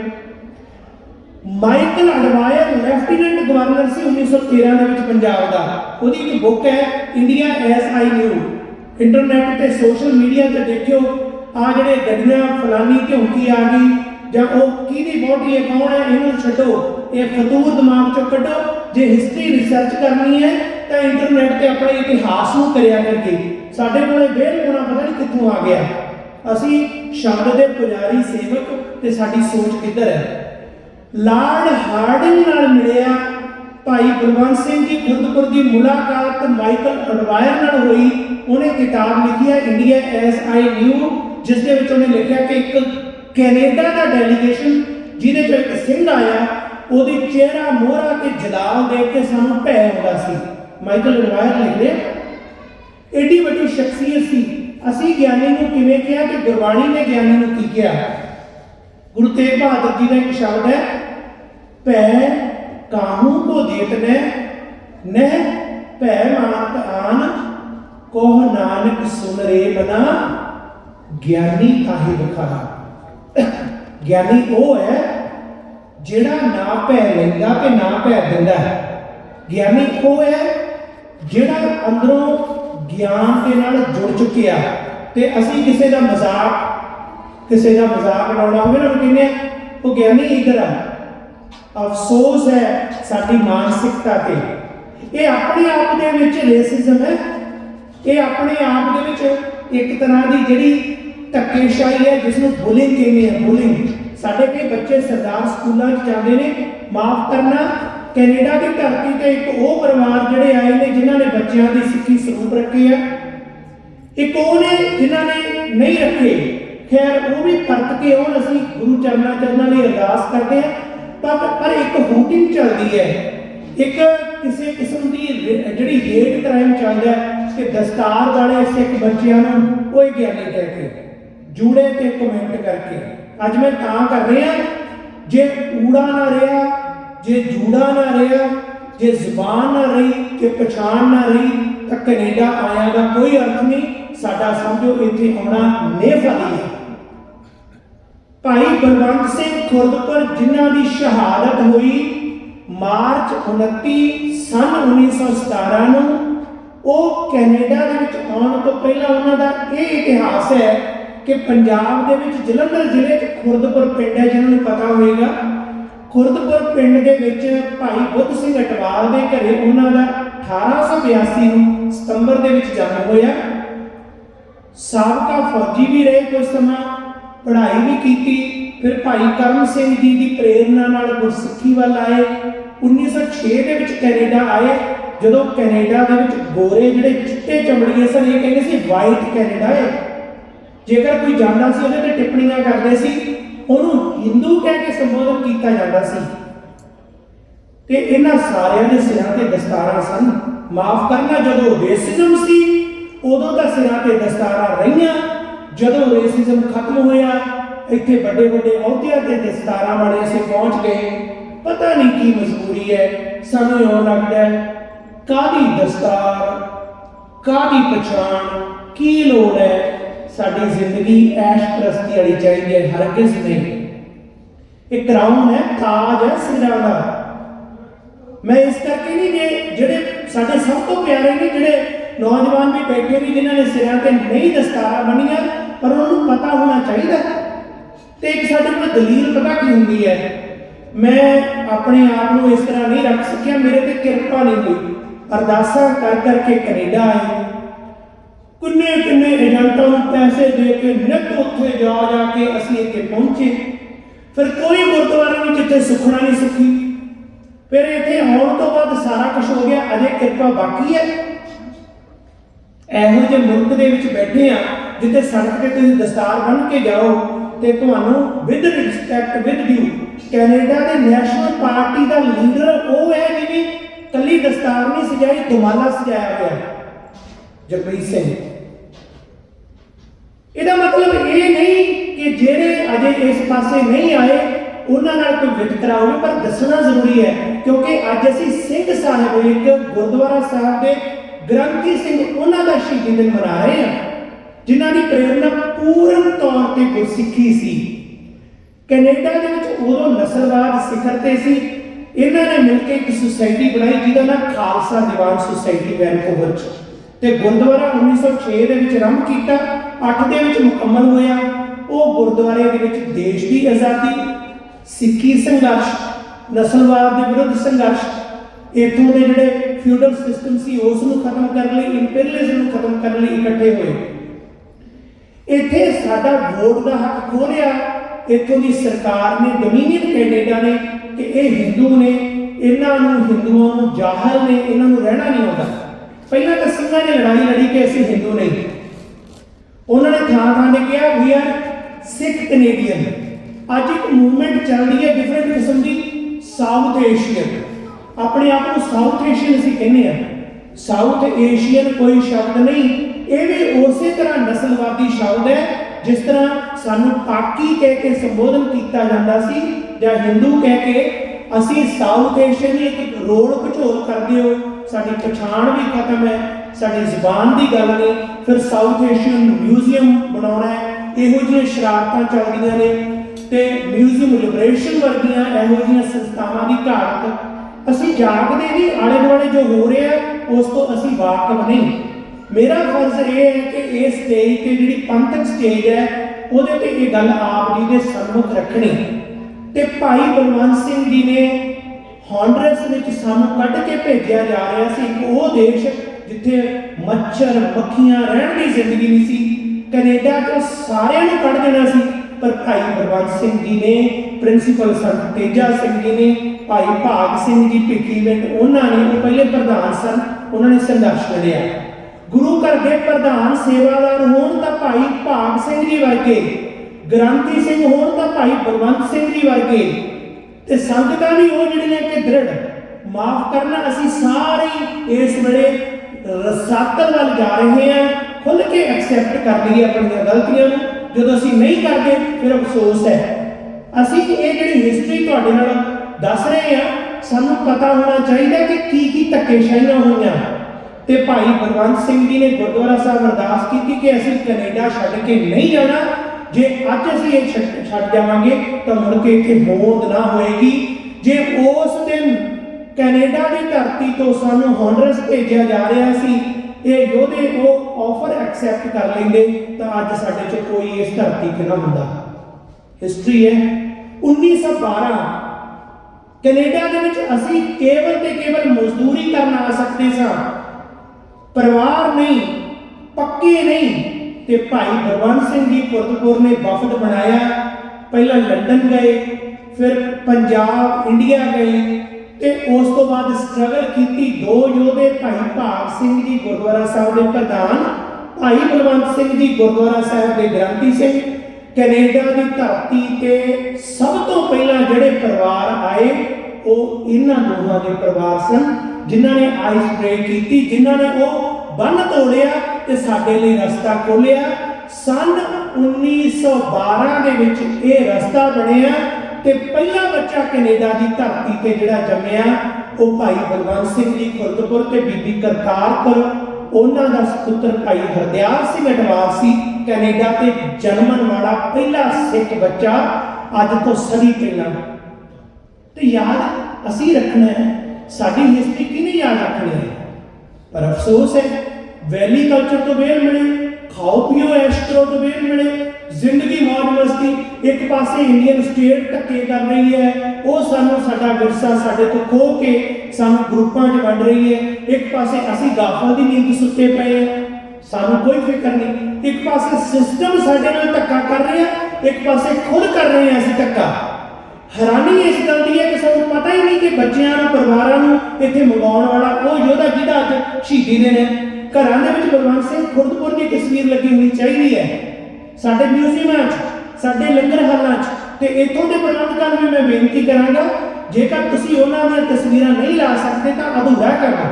B: ਮਾਈਕਲ ਅਡਵਾਇਰ, ਲੈਫਟੀਨੈਂਟ ਗਵਰਨਰ ਸੀ 1913 ਦੇ ਵਿੱਚ ਪੰਜਾਬ ਦਾ। ਉਹਦੀ ਇੱਕ ਬੁੱਕ ਹੈ, India as I knew internet ਤੇ ਸੋਸ਼ਲ ਮੀਡੀਆ ਤੇ ਦੇਖਿਓ ਆ ਜਿਹੜੇ ਗੱਡੀਆਂ ਫਲਾਨੀ ਝੌਂਕੀ ਆ ਗਈ, ਜਾਂ ਉਹ ਕਿਹਦੀ ਬੋਡੀ ਹੈ, ਕੌਣ ਹੈ, ਇਹਨੂੰ ਛੱਡੋ। ਇਹ ਫਤੂਰ ਦਿਮਾਗ ਚੋਂ ਕੱਢੋ। ਜੇ ਹਿਸਟਰੀ ਰਿਸਰਚ ਕਰਨੀ ਹੈ, ਤਾਂ ਇੰਟਰਨੈਟ ਤੇ ਆਪਣੇ ਇਤਿਹਾਸ ਨੂੰ ਕਰਿਆ ਕਰਕੇ। ਸਾਡੇ ਕੋਲੇ ਵੇਲ ਹੋਣਾ ਪਤਾ ਨਹੀਂ ਕਿੱਥੋਂ ਆ ਗਿਆ। ਅਸੀਂ ਸ਼ਬਦ ਦੇ ਪੁਜਾਰੀ ਸੇਵਕ ਤੇ ਸਾਡੀ ਸੋਚ ਕਿੱਧਰ ਹੈ? ਲਾਰਡ ਹਾਰਡਿੰਗ ਨਾਲ ਮਿਲਿਆ ਭਾਈ ਬਲਵੰਤ ਸਿੰਘ ਜੀ ਗੁਰਦਪੁਰ ਦੀ ਮੁਲਾਕਾਤ ਮਾਈਕਲ ਅਡਵਾਇਰ ਨਾਲ ਹੋਈ। ਉਹਨੇ ਕਿਤਾਬ ਲਿਖੀ ਹੈ ਇੰਡੀਆ ਐਸ ਆਈ ਨਿਊ ਜਿਸ ਦੇ ਵਿੱਚ ਉਹਨੇ ਲਿਖਿਆ ਕਿ ਇੱਕ ਕੈਨੇਡਾ ਦਾ ਡੈਲੀਗੇਸ਼ਨ ਜਿਹਦੇ 'ਚ ਇੱਕ ਸਿੰਘ ਆਇਆ, ਉਹਦੀ ਚਿਹਰਾ ਮੋਹਰਾ ਤੇ ਜਲਾਲ ਦੇਖ ਕੇ ਸਾਨੂੰ ਭੈ ਆਉਂਦਾ ਸੀ। ਮਾਈਕਲ ਅਡਵਾਇਰ ਲਿਖਦੇ ਏਡੀ ਵੱਡੀ ਸ਼ਖਸੀਅਤ ਸੀ। ਅਸੀਂ ਗਿਆਨੀ ਨੂੰ ਕਿਵੇਂ ਕਿਹਾ ਕਿ ਗੁਰਬਾਣੀ ਨੇ ਗਿਆਨੀ ਨੂੰ ਕੀ ਕਿਹਾ? ਗੁਰੂ ਤੇਗ ਬਹਾਦਰ ਜੀ ਦਾ ਇੱਕ ਸ਼ਬਦ ਹੈ, ਭੈ ਕਾਹੂ ਕੋ ਦੇਤ ਨੇ ਨਹਿ ਭੈ ਮਾਤ ਆਨ ਕੋਹ ਨਾਨਕ ਸੁਨ ਰੇ ਗਿਆਨੀ ਕਾਹੇ ਬਖਾਰਾ ਗਿਆਨੀ ਉਹ ਹੈ ਜਿਹੜਾ ਨਾ ਭੈ ਲੈਂਦਾ ਤੇ ਨਾ ਭੈ ਦਿੰਦਾ ਹੈ। ਗਿਆਨੀ ਉਹ ਹੈ ਜਿਹੜਾ ਅੰਦਰੋਂ ਗਿਆਨ ਦੇ ਨਾਲ ਜੁੜ ਚੁੱਕਿਆ। ਤੇ ਅਸੀਂ ਕਿਸੇ ਦਾ ਮਜ਼ਾਕ ਕਿਸੇ ਦਾ ਮਜ਼ਾਕ ਉਡਾਉਣਾ ਹੋਵੇ ਨਾ ਕਹਿੰਦੇ ਆ, ਉਹ ਗਿਆਨੀ ਇਧਰ ਆ। ਅਫਸੋਸ ਹੈ ਸਾਡੀ ਮਾਨਸਿਕਤਾ ਤੇ। ਇਹ ਆਪਣੇ ਆਪ ਦੇ ਵਿੱਚ ਰੇਸਿਜ਼ਮ ਹੈ। ਇਹ ਆਪਣੇ ਆਪ ਦੇ ਵਿੱਚ ਇੱਕ ਤਰ੍ਹਾਂ ਦੀ ਜਿਹੜੀ ਧੱਕੇਸ਼ਾਹੀ ਹੈ ਜਿਸ ਨੂੰ ਬੁਲਿੰਗ ਕਹਿੰਦੇ ਆ ਬੁਲਿੰਗ ਸਾਡੇ ਕਈ ਬੱਚੇ ਸਰਦਾਰ ਸਕੂਲਾਂ 'ਚ ਜਾਂਦੇ ਨੇ, ਮਾਫ ਕਰਨਾ, ਕੈਨੇਡਾ ਦੀ ਧਰਤੀ ਤੇ ਇੱਕ ਉਹ ਪਰਿਵਾਰ ਜਿਹੜੇ ਆਏ ਨੇ, ਜਿਨ੍ਹਾਂ ਨੇ ਬੱਚਿਆਂ ਦੀ ਸਿੱਖੀ ਸਰੂਪ ਰੱਖੀ ਹੈ। ਇੱਕ ਉਹ ਨੇ ਜਿਨ੍ਹਾਂ ਨੇ ਨਹੀਂ ਰੱਖੇ। ਖੈਰ, ਉਹ ਵੀ ਪਰਤ ਕੇ ਆਉਣ, ਅਸੀਂ ਗੁਰੂ ਚਰਨਾਂ ਚਰਨਾਂ ਲਈ ਅਰਦਾਸ ਕਰਦੇ ਹਾਂ। ਪਰ ਪਰ ਇੱਕ ਹੂਟਿੰਗ ਚੱਲਦੀ ਹੈ। ਇੱਕ ਕਿਸੇ ਕਿਸਮ ਦੀ ਜਿਹੜੀ ਹੇਟ ਕ੍ਰਾਈਮ ਚੱਲਦਾ ਕਿ ਦਸਤਾਰ ਵਾਲੇ ਸਿੱਖ ਬੱਚਿਆਂ ਨੂੰ ਕੋਈ ਗਿਆਨੀ ਕਹਿ ਕੇ, ਜੂੜੇ ਤੇ ਕਮੈਂਟ ਕਰਕੇ। ਅੱਜ ਮੈਂ ਤਾਂ ਕਰ ਰਿਹਾ, ਜੇ ਊੜਾ ਨਾ ਰਿਹਾ, ਜੇ ਜੂੜਾ ਨਾ ਰਿਹਾ, ਜੇ ਜ਼ੁਬਾਨ ਨਾ ਰਹੀ, ਜੇ ਪਛਾਣ ਨਾ ਰਹੀ, ਤਾਂ ਕੈਨੇਡਾ ਆਇਆ ਦਾ ਕੋਈ ਅਰਥ ਨਹੀਂ। ਸਾਡਾ ਸਮਝੋ ਇੱਥੇ ਆਉਣਾ ਨੇਫਾਲੀ ਹੈ। ਭਾਈ ਬਲਵੰਤ ਸਿੰਘ ਖੁਰਦਪੁਰ ਜਿਨ੍ਹਾਂ ਦੀ ਸ਼ਹਾਦਤ ਹੋਈ ਮਾਰਚ 29 ਸਨ 1917 ਨੂੰ, ਉਹ ਕੈਨੇਡਾ ਦੇ ਵਿੱਚ ਆਉਣ ਤੋਂ ਪਹਿਲਾਂ ਉਹਨਾਂ ਦਾ ਇਹ ਇਤਿਹਾਸ ਹੈ ਕਿ ਪੰਜਾਬ ਦੇ ਵਿੱਚ ਜਲੰਧਰ ਜ਼ਿਲ੍ਹੇ 'ਚ ਖੁਰਦਪੁਰ ਪਿੰਡ ਹੈ, ਜਿਹਨਾਂ ਨੂੰ ਪਤਾ ਹੋਵੇਗਾ। ਖੁਰਦਪੁਰ ਪਿੰਡ ਦੇ ਵਿੱਚ ਭਾਈ ਬੁੱਧ ਸਿੰਘ ਅਟਵਾਲ ਦੇ ਘਰੇ ਉਹਨਾਂ ਦਾ 1882 ਨੂੰ ਸਤੰਬਰ ਦੇ ਵਿੱਚ ਜਨਮ ਹੋਇਆ। ਸਾਬਕਾ ਫੌਜੀ ਵੀ ਰਹੇ ਕੁਝ ਸਮਾਂ। ਪੜ੍ਹਾਈ ਵੀ ਕੀਤੀ, ਫਿਰ ਭਾਈ ਕਰਮ ਸਿੰਘ ਜੀ ਦੀ ਪ੍ਰੇਰਣਾ ਨਾਲ ਗੁਰਸਿੱਖੀ ਵੱਲ ਆਏ। 1906 ਦੇ ਵਿੱਚ ਕੈਨੇਡਾ ਆਏ। ਜਦੋਂ ਕੈਨੇਡਾ ਦੇ ਵਿੱਚ ਗੋਰੇ ਜਿਹੜੇ ਚਿੱਟੇ ਚਮੜੀਏ ਸਨ, ਇਹ ਕਹਿੰਦੇ ਸੀ ਵਾਈਟ ਕੈਨੇਡਾ ਹੈ। ਜੇਕਰ ਕੋਈ ਜਾਂਦਾ ਸੀ, ਉਹਦੇ ਤੇ ਟਿੱਪਣੀਆਂ ਕਰਦੇ ਸੀ। ਉਹਨੂੰ ਹਿੰਦੂ ਕਹਿ ਕੇ ਸੰਬੋਧਨ ਕੀਤਾ ਜਾਂਦਾ ਸੀ। ਤੇ ਇਹਨਾਂ ਸਾਰਿਆਂ ਦੇ ਸਿਰਾਂ ਤੇ ਦਸਤਾਰਾਂ ਸਨ। ਮਾਫ ਕਰਨਾ, ਜਦੋਂ ਰੇਸਿਜ਼ਮ ਸੀ, ਉਦੋਂ ਤਾਂ ਸਿਰਾਂ ਤੇ ਦਸਤਾਰਾਂ ਰਹੀਆਂ। ਜਦੋਂ ਰੇਸਿਜ਼ਮ ਖਤਮ ਹੋਇਆ, ਇੱਥੇ ਵੱਡੇ ਵੱਡੇ ਅਹੁਦਿਆਂ ਤੇ ਦਸਤਾਰਾਂ ਵਾਲੇ ਅਸੀਂ ਪਹੁੰਚ ਗਏ। ਪਤਾ ਨਹੀਂ ਕੀ ਮਜਬੂਰੀ ਹੈ, ਸਾਨੂੰ ਇਉਂ ਲੱਗਦਾ ਹੈ ਕਾਦੀ ਦਸਤਾਰ ਕਾਦੀ ਪਛਾਣ, ਕੀ ਲੋੜ ਹੈ? ਸਾਡੀ ਜ਼ਿੰਦਗੀ ਐਸ਼ ਪ੍ਰਸਤੀ ਵਾਲੀ ਚਾਹੀਦੀ ਹੈ ਹਰਗਿਜ਼ ਨਹੀਂ ਇਹ ਕਰਾਊਨ ਹੈ, ਤਾਜ ਹੈ ਸਿਰਾਂ ਦਾ। ਮੈਂ ਇਸ ਕਰਕੇ ਨਹੀਂ ਜੇ ਜਿਹੜੇ ਸਾਡੇ ਸਭ ਤੋਂ ਪਿਆਰੇ ਨੇ ਜਿਹੜੇ ਨੌਜਵਾਨ ਵੀ ਬੈਠੇ ਨੇ ਜਿਨ੍ਹਾਂ ਨੇ ਸਿਰਾਂ ਤੇ ਨਹੀਂ ਦਸਤਾਰਾਂ ਬੰਨੀਆਂ ਪਰ ਉਹਨੂੰ ਪਤਾ ਹੋਣਾ ਚਾਹੀਦਾ ਤੇ ਇੱਕ ਸਾਡੇ ਕੋਲ ਦਲੀਲ ਪਤਾ ਕੀ ਹੁੰਦੀ ਹੈ? ਮੈਂ ਆਪਣੇ ਆਪ ਨੂੰ ਇਸ ਤਰ੍ਹਾਂ ਨਹੀਂ ਰੱਖ ਸਕਿਆ, ਮੇਰੇ ਤੇ ਕਿਰਪਾ ਨਹੀਂ ਹੋਈ। ਅਰਦਾਸਾਂ ਕਰ ਕਰਕੇ ਕੈਨੇਡਾ ਆਏ। ਕਿੰਨੇ ਕਿੰਨੇ ਏਜੰਟਾਂ ਨੂੰ ਪੈਸੇ ਦੇ ਕੇ ਨਿੱਤ ਉੱਥੇ ਜਾ ਜਾ ਕੇ ਅਸੀਂ ਇੱਥੇ ਪਹੁੰਚੇ। ਫਿਰ ਕੋਈ ਗੁਰਦੁਆਰਾ ਨਹੀਂ ਜਿੱਥੇ ਸੁਖਣਾ ਨਹੀਂ ਸੁਖੀ। ਫਿਰ ਇੱਥੇ ਆਉਣ ਤੋਂ ਬਾਅਦ ਸਾਰਾ ਕੁਝ ਹੋ ਗਿਆ, ਅਜੇ ਕਿਰਪਾ ਬਾਕੀ ਹੈ। ਇਹੋ ਜਿਹੇ ਮੁਲਕ ਦੇ ਵਿੱਚ ਬੈਠੇ ਆ। ਜਿੱਥੇ ਸੜਕ ਤੇ ਤੁਸੀਂ ਦਸਤਾਰ ਬੰਨ ਕੇ ਜਾਓ ਤੇ ਤੁਹਾਨੂੰ with respect with due Canada ਦੇ ਨੈਸ਼ਨਲ ਪਾਰਟੀ ਦਾ ਲੀਡਰ ਉਹ ਹੈ ਜਿਹਨੇ ਕੱਲੀ ਦਸਤਾਰ ਨਹੀਂ ਸਜਾਈ ਦੁਮਾਲਾ ਸਜਾਇਆ ਹੋਇਆ ਜਗਪ੍ਰੀਤ ਸਿੰਘ। ਇਹਦਾ ਮਤਲਬ ਇਹ ਨਹੀਂ ਕਿ ਜਿਹੜੇ ਅਜੇ ਇਸ ਪਾਸੇ ਨਹੀਂ ਆਏ, ਉਹਨਾਂ ਨਾਲ ਕੋਈ ਵਿਤਕਰਾ ਹੋਵੇ, ਪਰ ਦੱਸਣਾ ਜ਼ਰੂਰੀ ਹੈ, ਕਿਉਂਕਿ ਅੱਜ ਅਸੀਂ ਸਿੰਘ ਸਾਹਿਬ, ਇੱਕ ਗੁਰਦੁਆਰਾ ਸਾਹਿਬ ਦੇ ਗ੍ਰੰਥੀ ਸਿੰਘ, ਉਹਨਾਂ ਦਾ ਸ਼ਹੀਦੀ ਦਿਨ ਮਨਾ ਰਹੇ ਹਾਂ। ਜਿਨ੍ਹਾਂ ਦੀ ਪ੍ਰੇਰਣਾ ਪੂਰਨ ਤੌਰ ਤੇ ਗੁਰਸਿੱਖੀ ਸੀ। ਕੈਨੇਡਾ ਦੇ ਵਿੱਚ ਉਦੋਂ ਨਸਲਵਾਦ ਸਿਖਰ ਤੇ ਸੀ। ਇਹਨਾਂ ਨੇ ਮਿਲ ਕੇ ਇੱਕ ਸੁਸਾਇਟੀ ਬਣਾਈ ਜਿਹਦਾ ਨਾਮ ਖਾਲਸਾ ਦੀਵਾਨ ਸੁਸਾਇਟੀ ਵੈਨਕੂਵਰ ਚ ਤੇ ਗੁਰਦੁਆਰਾ 1906 ਦੇ ਵਿੱਚ ਆਰੰਭ ਕੀਤਾ 8 ਦੇ ਵਿੱਚ ਮੁਕੰਮਲ ਹੋਇਆ। ਉਹ ਗੁਰਦੁਆਰੇ ਦੇ ਵਿੱਚ ਦੇਸ਼ ਦੀ ਆਜ਼ਾਦੀ, ਸਿੱਖੀ ਸੰਘਰਸ਼, ਨਸਲਵਾਦ ਦੇ ਵਿਰੁੱਧ ਸੰਘਰਸ਼, ਇਥੋਂ ਦੇ ਜਿਹੜੇ ਫਿਊਡਲ ਸਿਸਟਮ ਸੀ, ਉਸ ਨੂੰ ਖਤਮ ਕਰਨ ਲਈ ਇੰਪੀਰੀਅਲਿਜ਼ਮ ਨੂੰ ਖਤਮ ਕਰਨ ਲਈ ਇਕੱਠੇ ਹੋਏ। ਇੱਥੇ ਸਾਡਾ ਵੋਟ ਦਾ ਹੱਕ ਖੋਲਿਆ ਇੱਥੋਂ ਦੀ ਸਰਕਾਰ ਨੇ ਡੋਮੀਨੀਅਨ ਕੈਨੇਡਾ ਨੇ ਕਿ ਇਹ ਹਿੰਦੂ ਨੇ, ਇਹਨਾਂ ਨੂੰ ਹਿੰਦੂਆਂ ਨੂੰ ਜਾਹਲ ਨੇ, ਇਹਨਾਂ ਨੂੰ ਰਹਿਣਾ ਨਹੀਂ ਆਉਂਦਾ। ਪਹਿਲਾਂ ਤਾਂ ਸਿੰਘਾਂ ਨੇ ਲੜਾਈ ਲੜੀ ਕਿ ਅਸੀਂ ਹਿੰਦੂ ਨਹੀਂ ਉਹਨਾਂ ਨੇ ਥਾਂ ਥਾਂ ਤੇ ਕਿਹਾ ਵੀ ਆਰ ਸਿੱਖ ਕੈਨੇਡੀਅਨ ਅੱਜ ਇੱਕ ਮੂਵਮੈਂਟ ਚੱਲ ਰਹੀ ਹੈ ਡਿਫਰੈਂਟ ਕਿਸਮ ਦੀ ਸਾਊਥ ਏਸ਼ੀਅਨ ਆਪਣੇ ਆਪ ਨੂੰ ਸਾਊਥ ਏਸ਼ੀਅਨ ਅਸੀਂ ਕਹਿੰਦੇ ਆ ਸਾਊਥ ਏਸ਼ੀਅਨ ਕੋਈ ਸ਼ਬਦ ਨਹੀਂ। ਇਹ ਵੀ ਉਸੇ ਤਰ੍ਹਾਂ ਨਸਲਵਾਦੀ ਸ਼ਬਦ ਹੈ, ਜਿਸ ਤਰ੍ਹਾਂ ਸਾਨੂੰ ਪਾਕੀ ਕਹਿ ਕੇ ਸੰਬੋਧਨ ਕੀਤਾ ਜਾਂਦਾ ਸੀ ਜਾਂ ਹਿੰਦੂ ਕਹਿ ਕੇ, ਅਸੀਂ ਸਾਊਥ ਏਸ਼ੀਅਨ ਦੀ ਇੱਕ ਰੋਲ ਘਚੋਲ ਕਰਦੇ ਹੋ, ਸਾਡੀ ਪਛਾਣ ਵੀ ਖਤਮ ਹੈ, ਸਾਡੀ ਜ਼ੁਬਾਨ ਦੀ ਗੱਲ ਨਹੀਂ, ਫਿਰ ਸਾਊਥ ਏਸ਼ੀਅਨ ਮਿਊਜ਼ੀਅਮ ਬਣਾਉਣਾ ਹੈ, ਇਹੋ ਜਿਹੀਆਂ ਸ਼ਰਾਰਤਾਂ ਚੱਲਦੀਆਂ ਨੇ, ਤੇ ਮਿਊਜ਼ੀਅਮ ਲਿਬਰੇਸ਼ਨ ਵਰਗੀਆਂ ਇਹੋ ਜਿਹੀਆਂ ਸੰਸਥਾਵਾਂ ਦੀ ਘਾਟ ਅਸੀਂ ਜਾਗਦੇ ਨਹੀਂ ਆਲੇ ਦੁਆਲੇ ਜੋ ਹੋ ਰਿਹਾ, ਉਸ ਤੋਂ ਅਸੀਂ ਵਾਕਿਫ ਨਹੀਂ। ਮੇਰਾ ਫਰਜ਼ ਇਹ ਹੈ ਕਿ ਇਸ ਸਟੇਜ ਤੇ ਜਿਹੜੀ ਪੰਥਕ ਸਟੇਜ ਹੈ, ਉਹਦੇ ਤੇ ਇਹ ਗੱਲ ਆਪ ਜੀ ਦੇ ਸਨਮੁਖ ਰੱਖਣੀ। ਤੇ ਭਾਈ ਬਲਵੰਤ ਸਿੰਘ ਜੀ ਨੇ ਹੌਂਡਰਸ ਵਿੱਚ ਸਾਨੂੰ ਕੱਢ ਕੇ ਭੇਜਿਆ ਜਾ ਰਿਹਾ ਸੀ। ਇੱਕ ਉਹ ਦੇਸ਼ ਜਿੱਥੇ ਮੱਛਰ, ਮੱਖੀਆਂ ਰਹਿਣ ਦੀ ਜ਼ਿੰਦਗੀ ਨਹੀਂ ਸੀ, ਕੈਨੇਡਾ ਤੋਂ ਸਾਰਿਆਂ ਨੂੰ ਕੱਢ ਦੇਣਾ ਸੀ। ਪਰ ਭਾਈ ਬਲਵੰਤ ਸਿੰਘ ਜੀ ਨੇ, ਪ੍ਰਿੰਸੀਪਲ ਸੰਤ ਤੇਜਾ ਸਿੰਘ ਜੀ ਨੇ, ਭਾਈ ਭਾਗ ਸਿੰਘ ਜੀ, ਭਿੱਖੀਵਿੰਡ, ਉਹਨਾਂ ਨੇ ਪਹਿਲੇ ਪ੍ਰਧਾਨ ਸਨ, ਉਹਨਾਂ ਨੇ ਸੰਘਰਸ਼ ਲੜਿਆ। ਗੁਰੂ ਘਰ ਦੇ ਪ੍ਰਧਾਨ ਸੇਵਾਦਾਰ ਹੋਣ ਤਾਂ ਭਾਈ ਭਾਗ ਸਿੰਘ ਜੀ ਵਰਗੇ, ਗ੍ਰੰਥੀ ਸਿੰਘ ਹੋਣ ਤਾਂ ਭਾਈ ਬਲਵੰਤ ਸਿੰਘ ਜੀ ਵਰਗੇ। ਤੇ ਸੰਗਤਾਂ ਵੀ ਉਹ ਜਿਹੜੀਆਂ ਕਿ ਦ੍ਰਿੜ, ਮਾਫ ਕਰਨਾ ਅਸੀਂ ਸਾਰੇ ਇਸ ਵੇਲੇ ਰਸਾਤਲ ਵੱਲ ਜਾ ਰਹੇ ਹਾਂ ਖੁੱਲ ਕੇ ਐਕਸੈਪਟ ਕਰ ਲਈਏ ਆਪਣੀਆਂ ਗਲਤੀਆਂ ਨੂੰ। ਜਦੋਂ ਅਸੀਂ ਨਹੀਂ ਕਰਦੇ, ਫਿਰ ਅਫਸੋਸ ਹੈ। ਅਸੀਂ ਇਹ ਜਿਹੜੀ ਹਿਸਟਰੀ ਤੁਹਾਡੇ ਨਾਲ ਦੱਸ ਰਹੇ ਹਾਂ, ਸਾਨੂੰ ਪਤਾ ਹੋਣਾ ਚਾਹੀਦਾ ਕਿ ਕੀ ਕੀ ਧੱਕੇਸ਼ਾਹੀਆਂ ਹੋਈਆਂ। ਤੇ ਭਾਈ ਬਲਵੰਤ ਸਿੰਘ ਜੀ ਨੇ ਗੁਰਦੁਆਰਾ ਸਾਹਿਬ ਅਰਦਾਸ ਕੀਤੀ ਕਿ ਅਸੀਂ ਕੈਨੇਡਾ ਛੱਡ ਕੇ ਨਹੀਂ ਜਾਣਾ। ਜੇ ਅੱਜ ਅਸੀਂ ਇਹ ਛੱਡ ਛੱਡ ਜਾਵਾਂਗੇ ਤਾਂ ਮੁੜ ਕੇ ਇੱਥੇ ਹੋਂਦ ਨਾ ਹੋਏਗੀ। ਜੇ ਉਸ ਦਿਨ ਕੈਨੇਡਾ ਦੀ ਧਰਤੀ ਤੋਂ ਸਾਨੂੰ ਹੌਂਡਰਸ ਭੇਜਿਆ ਜਾ ਰਿਹਾ ਸੀ, ਇਹ ਯੋਧੇ ਉਹ ਆਫਰ ਐਕਸੈਪਟ ਕਰ ਲੈਂਦੇ, ਤਾਂ ਅੱਜ ਸਾਡੇ 'ਚ ਕੋਈ ਇਸ ਧਰਤੀ ਤੇ ਨਾ ਹੁੰਦਾ। ਹਿਸਟਰੀ ਹੈ। 1912 ਕੈਨੇਡਾ ਦੇ ਵਿੱਚ ਅਸੀਂ ਕੇਵਲ ਤੇ ਕੇਵਲ ਮਜ਼ਦੂਰੀ ਕਰਨ ਆ ਸਕਦੇ ਸਾਂ। ਪਰਿਵਾਰ ਨਹੀਂ, ਪੱਕੇ ਨਹੀਂ। ਤੇ ਭਾਈ ਬਲਵੰਤ ਸਿੰਘ ਜੀ ਪੁਰਤਪੁਰ ਨੇ ਵਫਦ ਬਣਾਇਆ। ਪਹਿਲਾਂ ਲੰਡਨ ਗਏ, ਫਿਰ ਪੰਜਾਬ, ਇੰਡੀਆ ਗਏ। ਤੇ ਉਸ ਤੋਂ ਬਾਅਦ ਸਟਰਗਲ ਕੀਤੀ ਦੋ ਯੋਧੇ, ਭਾਈ ਭਾਗ ਸਿੰਘ ਜੀ ਗੁਰਦੁਆਰਾ ਸਾਹਿਬ ਦੇ ਪ੍ਰਧਾਨ, ਭਾਈ ਬਲਵੰਤ ਸਿੰਘ ਜੀ ਗੁਰਦੁਆਰਾ ਸਾਹਿਬ ਦੇ ਗ੍ਰੰਥੀ ਸਿੰਘ। ਕੈਨੇਡਾ ਦੀ ਧਰਤੀ ਤੇ ਸਭ ਤੋਂ ਪਹਿਲਾਂ ਜਿਹੜੇ ਪਰਿਵਾਰ ਆਏ ਉਹ ਇਹਨਾਂ ਦੋਹਾਂ ਦੇ ਪਰਿਵਾਰ ਸਨ, ਜਿਨ੍ਹਾਂ ਨੇ ਆਈਸ ਬ੍ਰੇਕ ਕੀਤੀ, ਜਿਨ੍ਹਾਂ ਨੇ ਉਹ ਬੰਨ ਤੋੜਿਆ ਤੇ ਸਾਡੇ ਲਈ ਰਸਤਾ ਖੋਲਿਆ ਸਨ 1912 ਦੇ ਵਿੱਚ ਇਹ ਰਸਤਾ ਬਣਿਆ ਤੇ ਪਹਿਲਾ ਬੱਚਾ ਕੈਨੇਡਾ ਦੀ ਧਰਤੀ ਤੇ ਜਿਹੜਾ ਜੰਮਿਆ, ਉਹ ਭਾਈ ਬਲਵੰਤ ਸਿੰਘ ਜੀ ਖੁਰਦਪੁਰ ਤੇ ਬੀਬੀ ਕਰਤਾਰਪੁਰ ਉਹਨਾਂ ਦਾ ਸੁਪੁੱਤਰ ਭਾਈ ਹਰਦਿਆਲ ਸਿੰਘ ਅਟਵਾਲ ਸੀ। ਕੈਨੇਡਾ ਤੇ ਜਨਮਣ ਵਾਲਾ ਪਹਿਲਾ ਸਿੱਖ ਬੱਚਾ, ਅੱਜ ਤੋਂ ਸਦੀ ਪਹਿਲਾਂ। ਤੇ ਯਾਦ ਅਸੀਂ ਰੱਖਣਾ ਹੈ। ਸਾਡੀ ਹਿਸਟਰੀ ਕਿਹਨੇ ਯਾਦ ਰੱਖਣੀ ਹੈ? ਪਰ ਅਫਸੋਸ ਹੈ, ਵੈਲੀ ਕਲਚਰ ਤੋਂ ਵੇਰ ਮਿਲੇ, ਖਾਓ ਪੀਓ ਐਸਟਰੋ ਤੋਂ ਵੇਰ ਮਿਲੇ, ਜ਼ਿੰਦਗੀ ਮੌਜ ਮਸਤੀ ਇੱਕ ਪਾਸੇ ਇੰਡੀਅਨ ਸਟੇਟ ਧੱਕੇ ਕਰ ਰਹੀ ਹੈ, ਉਹ ਸਾਨੂੰ ਸਾਡਾ ਵਿਰਸਾ ਸਾਡੇ ਤੋਂ ਖੋਹ ਕੇ ਸਾਨੂੰ ਗਰੁੱਪਾਂ 'ਚ ਵੰਡ ਰਹੀ ਹੈ। ਇੱਕ ਪਾਸੇ ਅਸੀਂ ਗਾਫਲ ਦੀ ਨੀਂਦ ਸੁੱਤੇ ਪਏ ਹਾਂ, ਸਾਨੂੰ ਕੋਈ ਫਿਕਰ ਨਹੀਂ। ਇੱਕ ਪਾਸੇ ਸਿਸਟਮ ਸਾਡੇ ਨਾਲ ਧੱਕਾ ਕਰ ਰਿਹਾ, ਇੱਕ ਪਾਸੇ ਖੁਦ ਕਰ ਰਹੇ ਹਾਂ ਅਸੀਂ ਧੱਕਾ। ਹੈਰਾਨੀ ਇਸ ਗੱਲ ਦੀ ਹੈ ਕਿ ਸਾਨੂੰ ਪਤਾ ਹੀ ਨਹੀਂ ਕਿ ਬੱਚਿਆਂ ਨੂੰ, ਪਰਿਵਾਰਾਂ ਨੂੰ ਇੱਥੇ ਮੰਗਾਉਣ ਵਾਲਾ ਉਹ ਯੋਧਾ ਜਿਹਦਾ ਅੱਜ ਸ਼ਹੀਦੀ ਦਿਨ ਹੈ। ਘਰਾਂ ਦੇ ਵਿੱਚ ਬਲਵੰਤ ਸਿੰਘ ਖੁਰਦਪੁਰ ਦੀ ਤਸਵੀਰ ਲੱਗੀ ਹੋਣੀ ਚਾਹੀਦੀ ਹੈ। ਸਾਡੇ ਮਿਊਜ਼ੀਅਮਾਂ 'ਚ, ਸਾਡੇ ਲੰਗਰ ਹਾਲਾਂ 'ਚ ਤੇ ਇੱਥੋਂ ਦੇ ਪ੍ਰਬੰਧਕਾਂ ਨੂੰ ਵੀ ਮੈਂ ਬੇਨਤੀ ਕਰਾਂਗਾ, ਜੇਕਰ ਤੁਸੀਂ ਉਹਨਾਂ ਦੀਆਂ ਤਸਵੀਰਾਂ ਨਹੀਂ ਲਾ ਸਕਦੇ ਤਾਂ ਅਧੂਰਾ ਕਰਨਾ।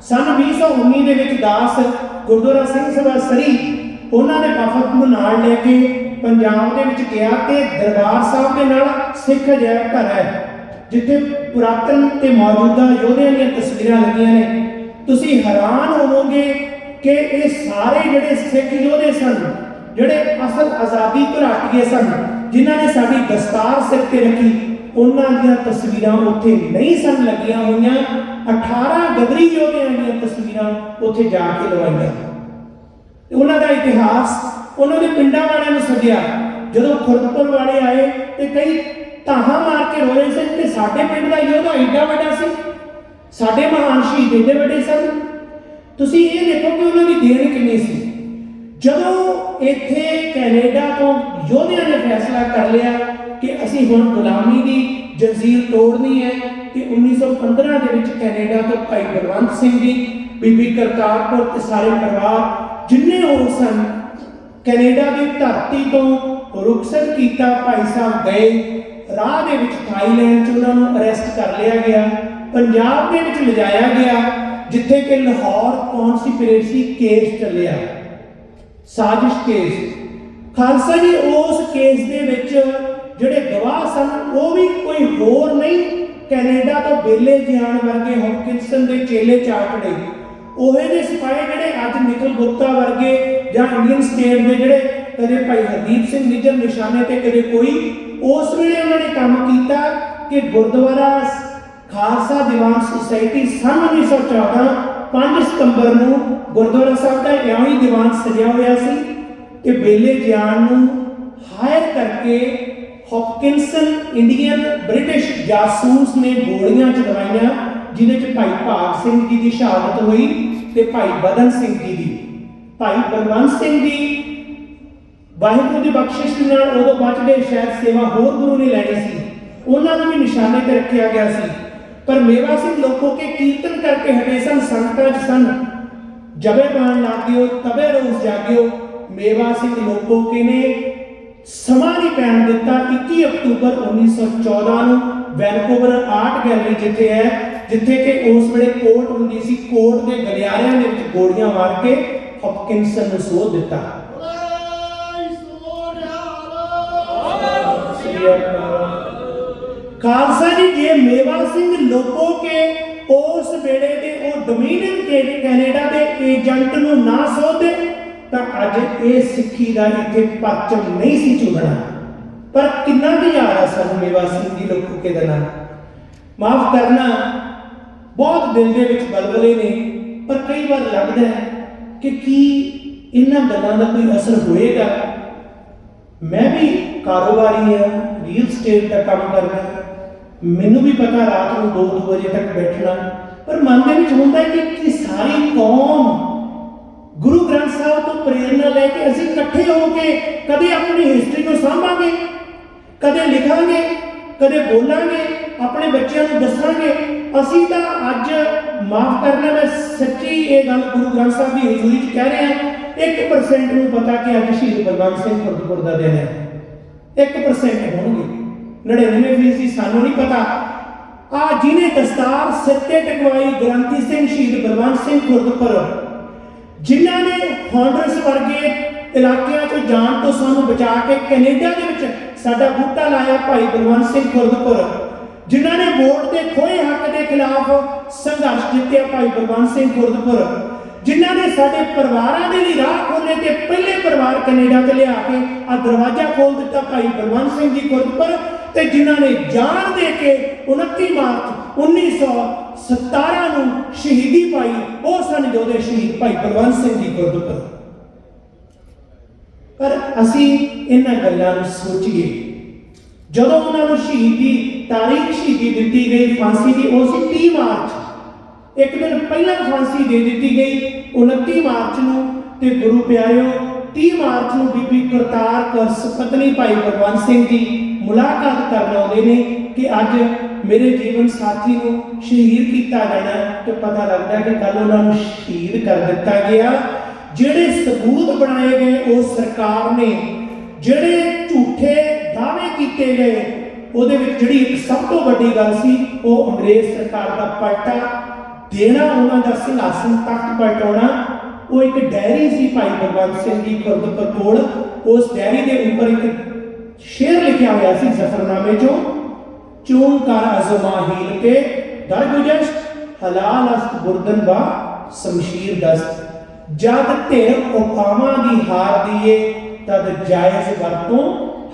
B: ਸਨ 2019 ਦੇ ਵਿੱਚ ਦਾਸ ਗੁਰਦੁਆਰਾ ਸਿੰਘ ਸਭਾ ਸਰੀ, ਉਹਨਾਂ ਦੇ ਵਫਦ ਨੂੰ ਨਾਲ ਲੈ ਕੇ ਪੰਜਾਬ ਦੇ ਵਿੱਚ ਗਿਆ ਤੇ ਦਰਬਾਰ ਸਾਹਿਬ ਦੇ ਨਾਲ ਸਿੱਖ ਅਜਾਇਬ ਘਰ ਹੈ, ਜਿੱਥੇ ਪੁਰਾਤਨ ਤੇ ਮੌਜੂਦਾ ਯੋਧਿਆਂ ਦੀਆਂ ਤਸਵੀਰਾਂ ਲੱਗੀਆਂ ਨੇ। ਤੁਸੀਂ ਹੈਰਾਨ ਹੋਵੋਗੇ ਕਿ ਇਹ ਸਾਰੇ ਜਿਹੜੇ ਸਿੱਖ ਯੋਧੇ ਸਨ, ਜਿਹੜੇ ਅਸਲ ਆਜ਼ਾਦੀ ਘੁਲਾਟੀਏ ਸਨ, ਜਿਨ੍ਹਾਂ ਨੇ ਸਾਡੀ ਦਸਤਾਰ ਸਿਰ ਤੇ ਰੱਖੀ, ਉਹਨਾਂ ਦੀਆਂ ਤਸਵੀਰਾਂ ਉੱਥੇ ਨਹੀਂ ਸਨ ਲੱਗੀਆਂ ਹੋਈਆਂ। 18 ਗਦਰੀ ਯੋਧਿਆਂ ਦੀਆਂ ਤਸਵੀਰਾਂ ਉੱਥੇ ਜਾ ਕੇ ਲਵਾਈਆਂ। ਉਹਨਾਂ ਦਾ ਇਤਿਹਾਸ ਉਹਨਾਂ ਦੇ ਪਿੰਡਾਂ ਵਾਲਿਆਂ ਨੂੰ ਸੱਦਿਆ। ਜਦੋਂ ਖੁਰਦਪੁਰ ਵਾਲੇ ਆਏ ਤੇ ਕਈ ਧਾਹਾਂ ਮਾਰ ਕੇ ਰੋ ਰਹੇ ਸਨ ਕਿ ਸਾਡੇ ਪਿੰਡ ਦਾ ਯੋਧਾ ਏਡਾ ਵੱਡਾ ਸੀ। ਸਾਡੇ ਮਹਾਨ ਸ਼ਹੀਦ ਏਡੇ ਵੱਡੇ ਸਨ। ਤੁਸੀਂ ਇਹ ਦੇਖੋ ਕਿ ਉਹਨਾਂ ਦੀ ਦੇਣ ਕਿੰਨੀ ਸੀ। ਜਦੋਂ ਇੱਥੇ ਕੈਨੇਡਾ ਤੋਂ ਯੋਧਿਆਂ ਨੇ ਫੈਸਲਾ ਕਰ ਲਿਆ ਕਿ ਅਸੀਂ ਹੁਣ ਗੁਲਾਮੀ ਦੀ ਜੰਜੀਰ ਤੋੜਨੀ ਹੈ, ਤੇ 1915 ਦੇ ਵਿੱਚ ਕੈਨੇਡਾ ਤੋਂ ਭਾਈ ਬਲਵੰਤ ਸਿੰਘ ਜੀ, ਬੀਬੀ ਕਰਤਾਰਪੁਰ ਤੇ ਸਾਰੇ ਪਰਿਵਾਰ ਜਿੰਨੇ ਹੋਰ ਸਨ ਕੈਨੇਡਾ ਦੀ ਧਰਤੀ ਤੋਂ ਰੁਖਸਤ ਕੀਤਾ ਭਾਈ ਸਾਹਿਬ ਗਏ। ਰਾਹ ਦੇ ਵਿੱਚ ਥਾਈਲੈਂਡ 'ਚ ਉਹਨਾਂ ਨੂੰ ਅਰੈਸਟ ਕਰ ਲਿਆ ਗਿਆ। ਪੰਜਾਬ ਦੇ ਵਿੱਚ ਲਿਜਾਇਆ ਗਿਆ, ਜਿੱਥੇ ਕਿ ਲਾਹੌਰ ਕੌਨਸਪੀਰੇਸੀ ਕੇਸ ਚੱਲਿਆ। ਸਾਜ਼ਿਸ਼ ਕੇਸ। ਖਾਲਸਾ ਜੀ, ਉਸ ਕੇਸ ਦੇ ਵਿੱਚ ਜਿਹੜੇ ਗਵਾਹ ਸਨ, ਉਹ ਵੀ ਕੋਈ ਹੋਰ ਨਹੀਂ, ਕੈਨੇਡਾ ਤੋਂ ਬੇਲੇ ਜਿਆਣ ਵਰਗੇ ਹੌਕਿੰਸਨ ਦੇ ਚੇਲੇ ਚਾਟੜੇ ਉਹੇ ਦੇ ਸਿਪਾਹੀ ਜਿਹੜੇ ਅੱਜ ਨਿਕਲ ਗੁਪਤਾ ਵਰਗੇ ਜਾਂ ਇੰਡੀਅਨ ਸਟੇਟ ਦੇ ਜਿਹੜੇ ਕਦੇ ਭਾਈ ਹਰਦੀਪ ਸਿੰਘ ਨਿੱਜਰ ਨਿਸ਼ਾਨੇ ਤੇ ਕਦੇ ਕੋਈ, ਉਸ ਵੇਲੇ ਉਹਨਾਂ ਨੇ ਕੰਮ ਕੀਤਾ ਕਿ ਗੁਰਦੁਆਰਾ ਖਾਲਸਾ ਦੀਵਾਨ ਸੁਸਾਇਟੀ ਸਨ 1914 5 ਸਤੰਬਰ ਨੂੰ ਗੁਰਦੁਆਰਾ ਸਾਹਿਬ ਦਾ ਇਉਂ ਹੀ ਦੀਵਾਨ ਸਜਿਆ ਹੋਇਆ ਸੀ ਤੇ ਬੇਲੇ ਗਿਆਨ ਨੂੰ ਹਾਇਰ ਕਰਕੇ ਹੌਕਿੰਸਨ ਇੰਡੀਅਨ ਬ੍ਰਿਟਿਸ਼ ਜਾਸੂਸ ਨੇ ਗੋਲੀਆਂ ਚਲਵਾਈਆਂ ਜਿਨ੍ਹਾਂ 'ਚ ਭਾਈ ਭਾਗ ਸਿੰਘ ਜੀ ਦੀ ਸ਼ਹਾਦਤ ਹੋਈ। ਤੇ ਭਾਈ ਬਦਨ ਸਿੰਘ ਜੀ ਦੀ। ਭਾਈ ਬਲਵੰਤ ਸਿੰਘ ਜੀ ਵਾਹਿਗੁਰੂ ਦੀ ਬਖਸ਼ਿਸ਼ ਦੇ ਨਾਲ ਉਦੋਂ ਬਚ ਗਏ ਸ਼ਾਇਦ ਸੇਵਾ ਹੋਰ ਗੁਰੂ ਨੇ ਲੈਣੀ ਸੀ। ਉਹਨਾਂ ਨੂੰ ਵੀ ਨਿਸ਼ਾਨੇ ਤੇ ਰੱਖਿਆ ਗਿਆ ਸੀ। ਪਰ ਮੇਵਾ ਸਿੰਘ ਲੋਕੋ ਕੇ ਕੀਰਤਨ ਕਰਕੇ ਹਟੇ ਸਨ ਸੰਗਤਾਂ 'ਚ ਸਨ। ਜਬੇ ਬਾਣ ਲਾਗਿਓ, ਤਬੇ ਰੋਸ ਜਾਗਿਓ, ਮੇਵਾ ਸਿੰਘ ਲੋਕੋ ਕੇ ਨੇ ਸਮਾਂ ਨਹੀਂ ਪੈਣ ਦਿੱਤਾ। 21 ਅਕਤੂਬਰ 1914 ਨੂੰ ਵੈਨਕੂਵਰ ਆਰਟ ਗੈਲਰੀ ਜਿੱਥੇ ਹੈ ਜਿੱਥੇ ਕਿ ਉਸ ਵੇਲੇ ਕੋਰਟ ਹੁੰਦੀ ਸੀ ਕੋਰਟ ਦੇ ਗਲਿਆਰਿਆਂ ਦੇ ਵਿੱਚ ਗੋਲੀਆਂ ਮਾਰ ਕੇ ਹੌਪਕਿੰਸਨ ਨੂੰ ਸੋਧ ਦਿੱਤਾ। ਖਾਲਸਾ ਜੀ, ਜੇ ਮੇਵਾ ਸਿੰਘ ਲੋਕੋ ਕੇ ਉਸ ਵੇਲੇ ਦੇ ਉਹ ਡੋਮੀਨੀਅਨ ਕੈਨੇਡਾ ਦੇ ਏਜੰਟ ਨੂੰ ਨਾ ਸੋਧੇ, ਤਾਂ ਅੱਜ ਇਹ ਸਿੱਖੀ ਦਾ ਇੱਥੇ ਪਰਚਮ ਨਹੀਂ ਸੀ ਚੁਗਣਾ ਪਰ ਕਿੰਨਾ ਕੁ ਯਾਦ ਆ ਸਾਨੂੰ ਮੇਵਾ ਸਿੰਘ ਦੀ ਲੋਕੋ ਕੇ ਦਾ ਨਾਮ? ਮਾਫ ਕਰਨਾ ਬਹੁਤ ਦਿਲ ਦੇ ਵਿੱਚ ਬਲਬਲੇ ਨੇ, ਪਰ ਕਈ ਵਾਰ ਲੱਗਦਾ ਹੈ ਕਿ ਕੀ ਇਹਨਾਂ ਗੱਲਾਂ ਦਾ ਕੋਈ ਅਸਰ ਹੋਏਗਾ। ਮੈਂ ਵੀ ਕਾਰੋਬਾਰੀ ਆ ਰੀਅਲ ਸਟੇਟ ਦਾ ਕੰਮ ਕਰਦਾ ਮੈਨੂੰ ਵੀ ਪਤਾ ਰਾਤ ਨੂੰ 2-2 ਵਜੇ ਤੱਕ ਬੈਠਣਾ। ਪਰ ਮਨ ਦੇ ਵਿੱਚ ਹੁੰਦਾ ਕਿ ਕਿ ਸਾਰੀ ਕੌਮ ਗੁਰੂ ਗ੍ਰੰਥ ਸਾਹਿਬ ਤੋਂ ਪ੍ਰੇਰਣਾ ਲੈ ਕੇ ਅਸੀਂ ਇਕੱਠੇ ਹੋ ਕੇ ਕਦੇ ਆਪਣੀ ਹਿਸਟਰੀ ਨੂੰ ਸਾਂਭਾਂਗੇ, ਕਦੇ ਲਿਖਾਂਗੇ, ਕਦੇ ਬੋਲਾਂਗੇ। ਆਪਣੇ ਬੱਚਿਆਂ ਨੂੰ ਦੱਸਾਂਗੇ, ਅਸੀਂ ਤਾਂ ਅੱਜ ਮਾਫ ਕਰਨਾ ਮੈਂ ਸੱਚੀ ਇਹ ਗੱਲ ਗੁਰੂ ਗ੍ਰੰਥ ਸਾਹਿਬ ਦੀ ਹਜ਼ੂਰੀ 'ਚ ਕਹਿ ਰਹੇ ਹਾਂ 1% ਨੂੰ ਪਤਾ ਕਿ ਅੱਜ ਸ਼ਹੀਦ ਬਲਵੰਤ ਸਿੰਘ ਖੁਰਦਪੁਰ ਦਾ ਦਿਨ ਹੈ। 1% ਹੋਣਗੇ। 99 ਫੀਸਦੀ ਸਾਨੂੰ ਨਹੀਂ ਪਤਾ। ਆ ਜਿਹਨੇ ਦਸਤਾਰ ਸਿਰ ਤੇ ਟਕਵਾਈ ਗ੍ਰੰਥੀ ਸਿੰਘ ਸ਼ਹੀਦ ਬਲਵੰਤ ਸਿੰਘ ਖੁਰਦਪੁਰ ਜਿਨ੍ਹਾਂ ਨੇ ਹੌਂਡਰਸ ਵਰਗੇ ਇਲਾਕਿਆਂ ਤੋਂ ਜਾਣ ਤੋਂ ਸਾਨੂੰ ਬਚਾ ਕੇ ਕੈਨੇਡਾ ਦੇ ਵਿੱਚ ਸਾਡਾ ਬੂਟਾ ਲਾਇਆ ਭਾਈ ਬਲਵੰਤ ਸਿੰਘ ਖੁਰਦਪੁਰ ਜਿਨ੍ਹਾਂ ਨੇ ਵੋਟ ਦੇ ਖੋਏ ਹੱਕ ਦੇ ਖਿਲਾਫ ਸੰਘਰਸ਼ ਜਿੱਤਿਆ ਭਾਈ ਬਲਵੰਤ ਸਿੰਘ ਖੁਰਦਪੁਰ, ਜਿਨ੍ਹਾਂ ਨੇ ਸਾਡੇ ਪਰਿਵਾਰਾਂ ਦੇ ਲਈ ਰਾਹ ਖੋਲੇ ਤੇ ਪਹਿਲੇ ਪਰਿਵਾਰ ਕੈਨੇਡਾ ਤੇ ਲਿਆ ਕੇ ਆ ਦਰਵਾਜ਼ਾ ਖੋਲ ਦਿੱਤਾ ਭਾਈ ਬਲਵੰਤ ਸਿੰਘ ਜੀ ਗੁਰਦਪੁਰ ਤੇ ਜਿਨ੍ਹਾਂ ਨੇ ਜਾਨ ਦੇ ਕੇ 29 ਮਾਰਚ 1917 ਨੂੰ ਸ਼ਹੀਦੀ ਪਾਈ, ਉਹ ਸਨ ਜੋਦੇ ਸ਼ਹੀਦ ਭਾਈ ਬਲਵੰਤ ਸਿੰਘ ਜੀ ਖੁਰਦਪੁਰ। ਪਰ ਅਸੀਂ ਇਹਨਾਂ ਗੱਲਾਂ ਨੂੰ ਸੋਚੀਏ। ਜਦੋਂ ਉਹਨਾਂ ਨੂੰ ਸ਼ਹੀਦੀ, ਤਾਰੀਖ ਸ਼ਹੀਦੀ ਦਿੱਤੀ ਗਈ, ਫਾਂਸੀ ਦੀ, ਉਹ ਸੀ 30 ਮਾਰਚ। ਇੱਕ ਦਿਨ ਪਹਿਲਾਂ ਫਾਂਸੀ ਦੇ ਦਿੱਤੀ ਗਈ 29 ਮਾਰਚ ਨੂੰ। ਤੇ ਗੁਰੂ ਪਿਆਰਿਓ 30 ਮਾਰਚ ਨੂੰ ਬੀਬੀ ਕਰਤਾਰ ਕੌਰ ਸੁਪਤਨੀ ਭਾਈ ਭਗਵੰਤ ਸਿੰਘ ਜੀ ਮੁਲਾਕਾਤ ਕਰਨ ਆਉਂਦੇ ਨੇ ਕਿ ਅੱਜ ਮੇਰੇ ਜੀਵਨ ਸਾਥੀ ਨੂੰ ਸ਼ਹੀਦ ਕੀਤਾ ਜਾਣਾ ਹੈ ਤੇ ਪਤਾ ਲੱਗਦਾ ਕਿ ਕੱਲ ਉਹਨਾਂ ਨੂੰ ਸ਼ਹੀਦ ਕਰ ਦਿੱਤਾ ਗਿਆ। ਜਿਹੜੇ ਸਬੂਤ ਬਣਾਏ ਗਏ, ਉਹ ਸਰਕਾਰ ਨੇ, ਜਿਹੜੇ ਝੂਠੇ ਦਾਅਵੇ ਕੀਤੇ ਗਏ, ਉਹਦੇ ਵਿੱਚ ਜਿਹੜੀ ਇੱਕ ਸਭ ਤੋਂ ਵੱਡੀ ਗੱਲ ਸੀ, ਉਹ ਅੰਗਰੇਜ਼ ਸਰਕਾਰ ਦਾ ਪਲਟਾ, ਦੇਣਾ ਉਹਨਾਂ ਦਾ ਸਿੰਘਾਸਨ ਤਖਤ ਪਲਟਾਉਣਾ, ਉਹ ਇੱਕ ਡਾਇਰੀ ਸੀ ਭਾਈ ਬਲਵੰਤ ਸਿੰਘ ਜੀ ਖੁਰਦਪੁਰ ਕੋਲ ਉਸ ਡਾਇਰੀ ਦੇ ਉੱਪਰ ਇੱਕ ਸ਼ੇਰ ਲਿਖਿਆ ਹੋਇਆ ਸੀ ਜ਼ਫਰਨਾਮੇ 'ਚੋਂ, ਚੂੰ ਕਰ ਅਜ਼ਮਾ ਹੀਲ ਕੇ ਦਰਗੁਜਸ਼ ਹਲਾਲ ਅਸਤ ਬੁਰਦਨ ਬਾ, ਸ਼ਮਸ਼ੀਰ ਦਸਤ। ਜਦ ਧਿਰ ਉਪਾਵਾਂ ਦੀ ਹਾਰ ਦੀਏ, ਤਦ ਜਾਇਜ਼ ਵਰਤੋਂ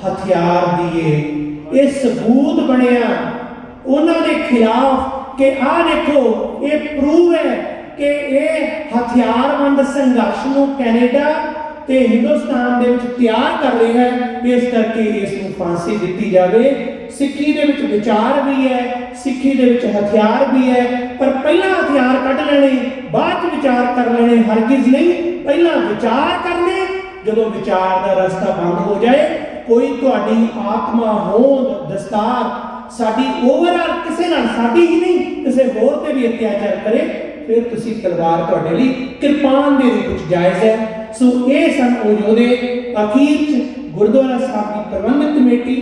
B: ਹਥਿਆਰ ਦੀਏ। ਇਹ ਸਬੂਤ ਬਣਿਆ। ਉਹਨਾਂ ਦੇ ਖਿਲਾਫ ਕਿ ਆਹ ਦੇਖੋ, ਇਹ ਪ੍ਰੂਵ ਹੈ ਕਿ ਇਹ ਹਥਿਆਰਬੰਦ ਸੰਘਰਸ਼ ਨੂੰ ਕੈਨੇਡਾ ਤੇ ਹਿੰਦੁਸਤਾਨ ਦੇ ਵਿੱਚ ਤਿਆਰ ਕਰ ਰਿਹਾ ਹੈ। ਇਸ ਕਰਕੇ ਇਸ ਨੂੰ ਫਾਂਸੀ ਦਿੱਤੀ ਜਾਵੇ। ਸਿੱਖੀ ਦੇ ਵਿੱਚ ਵਿਚਾਰ ਵੀ ਹੈ, ਸਿੱਖੀ ਦੇ ਵਿੱਚ ਹਥਿਆਰ ਵੀ ਹੈ, ਪਰ ਪਹਿਲਾਂ ਹਥਿਆਰ ਕੱਢ ਲੈਣੇ, ਬਾਅਦ ਚ ਵਿਚਾਰ ਕਰ ਲੈਣੇ, ਹਰਗਿਜ਼ ਨਹੀਂ। ਪਹਿਲਾਂ ਵਿਚਾਰ ਕਰਨੇ ਜਦੋਂ ਵਿਚਾਰ ਦਾ ਰਸਤਾ ਬੰਦ ਹੋ ਜਾਏ ਕੋਈ ਤੁਹਾਡੀ ਆਤਮਾ ਹੋਂਦ ਦਸਤਾਰ ਸਾਡੀ ਓਵਰਆਲ ਕਿਸੇ ਨਾਲ ਸਾਡੀ ਹੀ ਨਹੀਂ, ਕਿਸੇ ਹੋਰ ਤੇ ਵੀ ਅਤਿਆਚਾਰ ਕਰੇ, ਫਿਰ ਤੁਸੀਂ ਤਲਵਾਰ ਤੁਹਾਡੇ ਲਈ ਕਿਰਪਾਨ ਦੇ ਰੂਪ ਵਿੱਚ ਜਾਇਜ਼ ਹੈ। ਸੋ ਇਹ ਸਨ ਉਹ ਯੋਧੇ ਅਖੀਰ ਚ ਗੁਰਦੁਆਰਾ ਸਾਹਿਬ ਦੀ ਪ੍ਰਬੰਧਕ ਕਮੇਟੀ,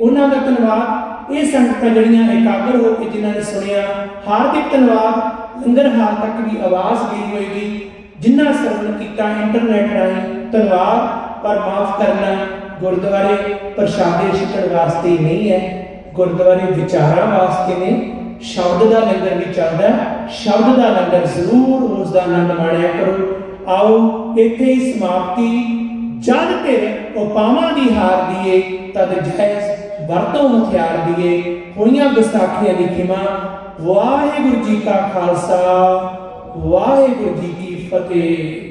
B: ਉਹਨਾਂ ਦਾ ਧੰਨਵਾਦ ਇਹ ਸੰਗਤਾਂ ਜਿਹੜੀਆਂ ਇਕਾਗਰ ਹੋ ਕੇ ਜਿਨ੍ਹਾਂ ਨੇ ਸੁਣਿਆ, ਹਾਰਦਿਕ ਧੰਨਵਾਦ ਲੰਗਰ ਹਾਲ ਤੱਕ ਵੀ ਆਵਾਜ਼ ਗਈ ਹੋਏਗੀ। ਜਿਨ੍ਹਾਂ ਸਰਵਣ ਕੀਤਾ ਇੰਟਰਨੈਟ ਰਾਹੀਂ ਧੰਨਵਾਦ ਪਰ ਮਾਫ ਕਰਨਾ ਗੁਰਦੁਆਰੇ ਪ੍ਰਸ਼ਾਦੇ ਛਕਣ ਵਾਸਤੇ ਨਹੀਂ ਹੈ। ਗੁਰਦੁਆਰੇ ਵਿਚਾਰਾਂ ਵਾਸਤੇ ਨੇ। ਸ਼ਬਦ ਦਾ ਲੰਗਰ ਵੀ ਚੱਲਦਾ ਸ਼ਬਦ ਦਾ ਲੰਗਰ ਜ਼ਰੂਰ ਉਸ ਦਾ ਆਨੰਦ ਮਾਣਿਆ ਕਰੋ। ਆਓ ਇੱਥੇ ਹੀ ਸਮਾਪਤੀ। ਜਦ ਤੇ ਉਪਾਵਾਂ ਦੀ ਹਾਰ ਦੀਏ, ਤਦ ਜਾਇਜ਼ ਵਰਤੋਂ ਹਥਿਆਰ ਦੀਏ। ਹੋਈਆਂ ਗੁਸਤਾਖੀਆਂ ਦੀ ਖਿਮਾ। ਵਾਹਿਗੁਰੂ ਜੀ ਕਾ ਖਾਲਸਾ, ਵਾਹਿਗੁਰੂ ਜੀ ਕੀ ਫਤਿਹ।